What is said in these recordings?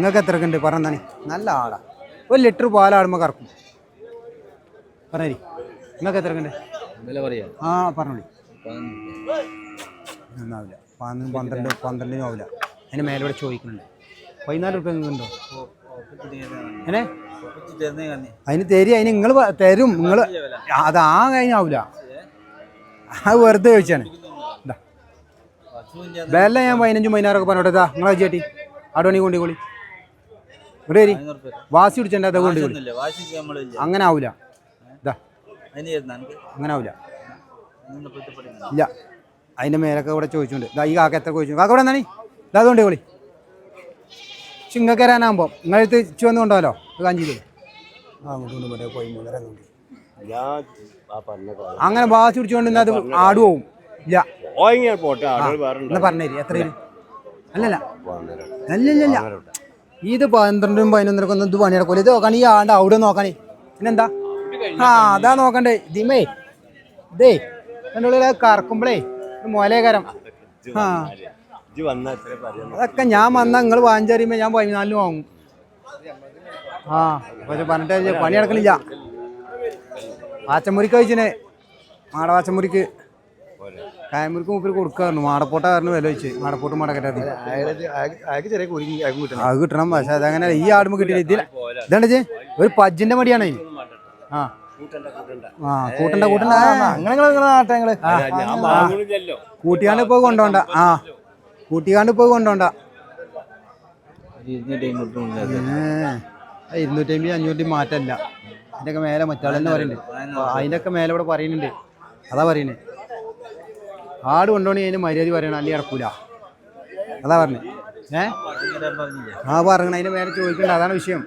നിങ്ങൾക്ക് എത്ര ഉണ്ട് തന്നെ. നല്ല ആടാ. ഒരു ലിറ്റർ പാലാടുമ്പോൾ കറക്കും. പറഞ്ഞു നിങ്ങൾക്ക് എത്ര ഉണ്ട് പറയാ. ആ പറഞ്ഞോളി. ഒന്നാവില്ല. പതിനൊന്ന് പന്ത്രണ്ട് പന്ത്രണ്ടിനും ആവില്ല. അതിന് മേലോടെ ചോദിക്കുന്നുണ്ട്. പതിനാല് റുപ്യ നിങ്ങൾക്ക് ഉണ്ടോ? ഏ അതിന് തരി അതിന് നിങ്ങൾ തരും. നിങ്ങൾ അത് ആ കഴിഞ്ഞാവില്ല അത് വെറുതെ ചോദിച്ചാണ്. ഇതാ വില ഞാൻ പതിനഞ്ചും പതിനാറൊക്കെ പറഞ്ഞോട്ടെ. നിങ്ങളെ ചേട്ടി. അടവണി കൊണ്ടിക്കോളി ഇവിടെ വാശി വാസി പിടിച്ചെന്റെ അത് അങ്ങനെ ആവൂല. ഇതാ അങ്ങനെ പഠിക്കണം ഇല്ല. അതിന്റെ മേലൊക്കെ ഇവിടെ ചോദിച്ചുണ്ട് ഇതാ ഈ കാക്ക എത്ര ചോദിച്ചു? കാക്ക ഇവിടെ എന്താണ് ഇതാ അതുകൊണ്ട് വിളി ചിങ്ങക്കരാനാകുമ്പോ നിങ്ങളെടുത്ത് ഇച്ചു വന്ന് കൊണ്ടുപോലോ കാഞ്ചിയില്ലേ ആ അങ്ങോട്ട് അങ്ങോട്ട് അങ്ങനെ വാശി പിടിച്ചുകൊണ്ട് അത് ആട് പോവും. ഇല്ല. പറഞ്ഞേരി. എത്ര അല്ലല്ല. അല്ലല്ല ഇത് പന്ത്രണ്ടും പതിനൊന്നരക്കും ഒന്നും ഇത് പണി നടക്കൂല? ഇത് നോക്കണേ ഈ ആണ്ട് അവിടെ നോക്കണേ. പിന്നെന്താ? ആ അതാ നോക്കണ്ടേ. ദിമേ ഇതേ എന്റെ ഉള്ളിൽ കറക്കുമ്പോഴേ മുലകരം ആ. അതൊക്കെ ഞാൻ വന്ന നിങ്ങൾ വാങ്ങിച്ചറിയുമ്പോൾ ഞാൻ പതിനാലിന് വാങ്ങും. ആ പക്ഷെ പറഞ്ഞിട്ട് പണി നടക്കണില്ല. വാച്ചമുറിക്ക് കഴിച്ചിനെ മാടവാച്ചമുറിക്ക് കായമുറിക്ക് മൂപ്പര് കൊടുക്കാറുണ്ട് മാടപ്പോട്ട കാരണം വില വെച്ച്. മാടപ്പോട്ട് കിട്ടണം. അത് കിട്ടണം. പക്ഷെ അതങ്ങനെ ഈ ആടുമ്പോ കിട്ടില്ല ഇതിൽ ഇതാണ്ട് ചേ ഒരു പജ്ജിന്റെ മടിയാണ്. ആ. ആ കൂട്ടണ്ട കൂട്ടണ്ട. അങ്ങനെ നാട്ടെ വാങ്ങണില്ലല്ലോ കൂട്ടിയാണ്ട് ഇപ്പൊ കൊണ്ടോണ്ട. ആ. കൂട്ടിയാണ്ട് ഇപ്പൊ കൊണ്ടോണ്ട. ഇരുന്നൂറ്റി അമ്പത് അഞ്ഞൂറ്റി മാറ്റല്ല. അതിന്റെ ഒക്കെ മേലെ മറ്റാളെന്ന് പറയുന്നുണ്ട്. അതിന്റെ ഒക്കെ മേലെ ഇവിടെ പറയുന്നുണ്ട്. അതാ പറയുന്നത് ആട് കൊണ്ടുപോണി അതിന് മര്യാദ പറയണം അല്ലെങ്കിൽ ഇറക്കൂല? അതാ പറഞ്ഞേ. ഏ? ആ പറഞ്ഞു അതിന് മേലെ ചോദിക്കണ്ട അതാണ് വിഷയം.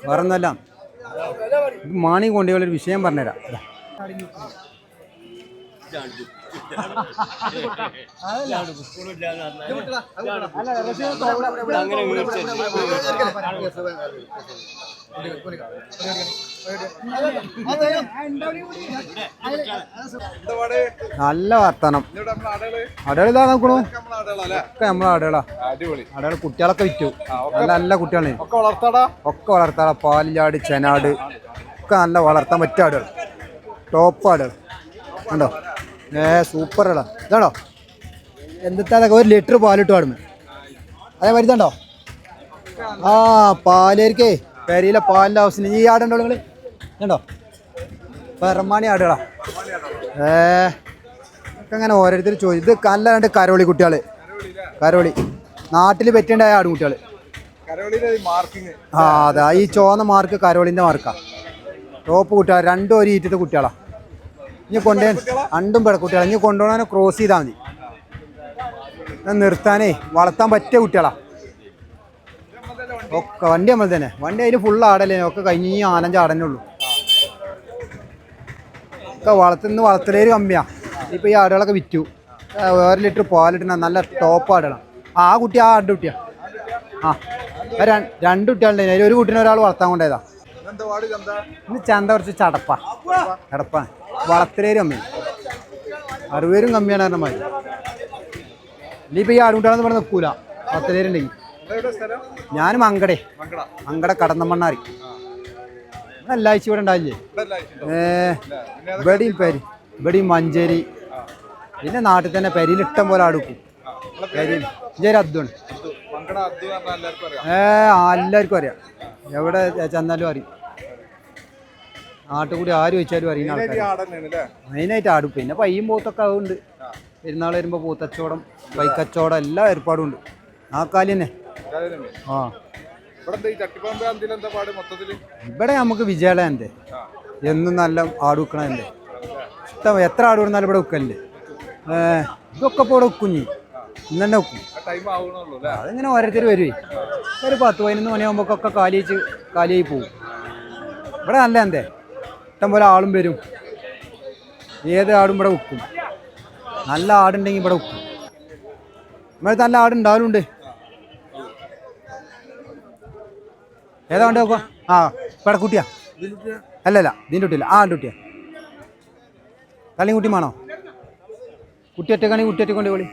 ഇത് മാണി കൊണ്ടുപോയുള്ള ഒരു വിഷയം പറഞ്ഞുതരാം. നല്ല വർത്തനം. അടയാളി ഇതാ നോക്കണു. ഒക്കെ നമ്മളെ അടയാളാ. അടയാള കുട്ടികളൊക്കെ വിറ്റു. നല്ല നല്ല കുട്ടികളെ ഒക്കെ വളർത്താടാ? പാലിലാട് ചെനാട്. ഒക്കെ നല്ല വളർത്താൻ പറ്റിയ ആടുകൾ ടോപ്പ് ആടുകൾ കണ്ടോ? ഏ സൂപ്പർ ഇടാ ഇതാണോ? എന്തിട്ടാ ഒരു ലിറ്റർ പാലിട്ട് പാടുന്നു? അതേ വരുന്നുണ്ടോ ആ പാലേരിക്കേ കരിയിലെ പാലിന്റെ ആവശ്യം ഈ ആടുണ്ടോ നിങ്ങൾ കണ്ടോ പെറമാണി ആടുകളാ. ഏ അങ്ങനെ ഓരോരുത്തർ ചോദിച്ചു ഇത് നല്ല രണ്ട് കരോളി കുട്ടികൾ കരോളി. നാട്ടിൽ പറ്റേണ്ടായ ആടുകുട്ടികൾ ആ അതാ. ഈ ചുവന്ന മാർക്ക് കരോളിന്റെ മാർക്കാ. ടോപ്പ് കുട്ടികൾ രണ്ടും ഒരു ഈറ്റത്തെ കുട്ടികളാ. ഇനി കൊണ്ടേ രണ്ടും പെട കുട്ടികളാ. ഇനി കൊണ്ടുപോകാൻ ക്രോസ് ചെയ്താൽ മതി. ഞാൻ നിർത്താനേ വളർത്താൻ പറ്റിയ കുട്ടികളാ. ഒക്കെ വണ്ടി നമ്മൾ തന്നെ. വണ്ടി അതിന് ഫുൾ ആടല്ലേ? ഒക്കെ കഴിഞ്ഞ് ഈ ആനഞ്ച് ആടന്നെ ഉള്ളൂ. ഒക്കെ വളർത്തുന്ന വളർത്തലേര് കമ്മിയാ ഇപ്പൊ ഈ ആടുകളൊക്കെ വിറ്റു. ഒരു ലിറ്റർ പാലിട്ടുന്ന നല്ല ടോപ്പ് ആടുകളാണ് ആ കുട്ടി ആ ആട് കുട്ടിയാ. ആ രണ്ടു കുട്ടികളുടെ അതിൽ ഒരു കുട്ടീനെ ഒരാൾ വളർത്താൻ കൊണ്ടേതാ ഇന്ന് ചന്ത കുറച്ച് ചടപ്പാ. ചടപ്പാണ്. വളർത്തലേര് കമ്മിയാണ് അറുപേരും കമ്മിയാണ് പറഞ്ഞ മാതിരി. ഇനിയിപ്പോൾ ഈ ആടുകുട്ടികളൊന്നും പറഞ്ഞ നിൽക്കൂല വളത്തിലേരുണ്ടെങ്കിൽ ഞാൻ മങ്കടേ. മങ്കട. മങ്കട കടന്നമണ്ണാറി. എല്ലാ ആഴ്ച ഇവിടെ ഉണ്ടാവില്ലേ? ഇവിടെയും പരി ഇവിടെയും മഞ്ചേരി. പിന്നെ നാട്ടിൽ തന്നെ പെരിയിൽ ഇഷ്ടം പോലെ അടുക്കും പെരിയിൽ. ഇഞ്ചേരി അദ്വാണ് ഏ എല്ലാവർക്കും അറിയാം. എവിടെ ചെന്നാലും അറിയും. നാട്ടിൽ കൂടി ആര് വെച്ചാലും അറിയുന്ന ആൾക്കാർ മെയിനായിട്ട് ആട്. പിന്നെ പയ്യും പോത്തൊക്കെ അതുണ്ട് പെരുന്നാൾ വരുമ്പോൾ പൂത്തച്ചോടം പൈക്കച്ചോടം എല്ലാ ഏർപ്പാടും ഉണ്ട്. ആ കാലി തന്നെ ആ. ഇവിടെ നമുക്ക് വിജയാലയന്റെ എന്നും നല്ല ആട് വെക്കണ എന്റെ ഇഷ്ടം എത്ര ആട് വിടുന്നാലും ഇവിടെ വെക്കലുണ്ട്. ഏ ഇതൊക്കെ ഇപ്പോൾ ഇവിടെ വെക്കും ഇനി. ഇന്ന് തന്നെ അല്ലേ? അതിങ്ങനെ ഓരോരുത്തർ വരുവേ ഒരു പത്ത് പതിനൊന്ന് മണിയാകുമ്പോഴൊക്കെ കാലി വെച്ച് കാലിയായി പോകും ഇവിടെ നല്ല എന്തേ? ഇഷ്ടം പോലെ ആളും വരും. ഏത് ആടും ഇവിടെ വെക്കും. നല്ല ആടുണ്ടെങ്കിൽ ഇവിടെ വെക്കും. നമ്മളെ നല്ല ആടുണ്ടാവലുണ്ട് ഏതാ വേണ്ട നോക്കുക ആ ഇവിടെ കുട്ടിയാ. അല്ലല്ല ഇതിന്റെ കുട്ടിയില്ല. ആ കുട്ടിയാ. തള്ളിയും കുട്ടി വേണോ? കുട്ടി ഒറ്റക്കാണെങ്കിൽ കുട്ടി ഒറ്റക്കൊണ്ട് വിളി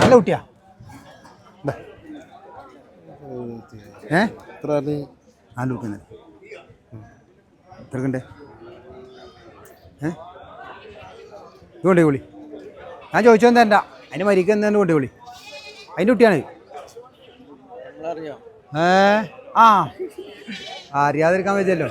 നല്ല കുട്ടിയാ. ഏ? നാല് റുപ്യ എത്രക്കുണ്ട് ഏ? ഇതുകൊണ്ട് വിളി. ഞാൻ ചോദിച്ചോ എന്താ അതിന് മരിക്കാൻ എന്താ കൊണ്ട് വിളി? അതിന്റെ കുട്ടിയാണ്. ഏ? ആ. അറിയാതിരിക്കാൻ പറ്റിയല്ലോ